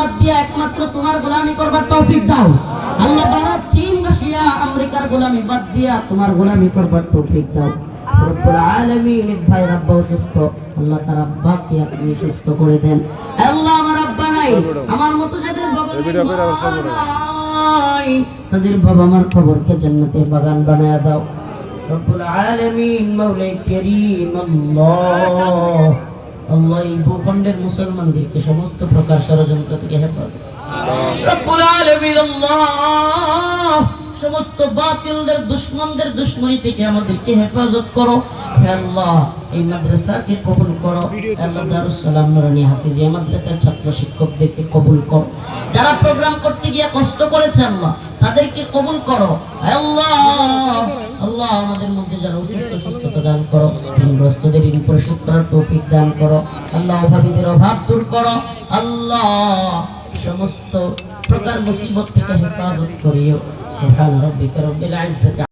বাদ দিয়ে একমাত্র তোমার গোলামি করবার তৌফিক দাও। আল্লাহ ভারত চীন রাশিয়া আমেরিকার গোলামি বাদ দিয়া তোমার গোলামি করবার তৌফিক দাও। রব্বুল আলামিন ভাই রাব্বা অসুস্থ আল্লাহ তার আব্বাকে আপনি সুস্থ করে দেন। আল্লাহ আমার আব্বা নাই আমার মতো যাদের বাবা তাদের বাবা মার খবরকে জান্নাতের বাগান বানায়া দাও। রব্বুল আলামিন মাওলাই করিম আল্লাহ। আল্লাহ এই ভূখণ্ডের মুসলমানদেরকে সমস্ত প্রকার ষড়যন্ত্র থেকে হেফাজত সমস্ত বাতিলদের দুশমনদের দুশমনি থেকে আমাদেরকে হেফাজত করো। আল্লাহ এই মাদ্রাসাকে কবুল করো। আল্লাহ দারুস সালাম নুরানি হাফিজিয়া মাদ্রাসার ছাত্র শিক্ষকদেরকে কবুল করো। যারা প্রোগ্রাম করতে গিয়ে কষ্ট করেছে আল্লাহ তাদেরকে কবুল করো। আল্লাহ আল্লাহ আমাদের মধ্যে যারা অসুস্থ সুস্থতা দান করো। ঋণগ্রস্তদের ঋণ পরিশোধ করার তৌফিক দান করো। আল্লাহ অভাবীদের অভাব দূর করো। আল্লাহ সমস্ত প্রকার মুসিবত থেকে হেফাজত করিও। সুবহান রাব্বিকা রব্বিল ইজ্জাতি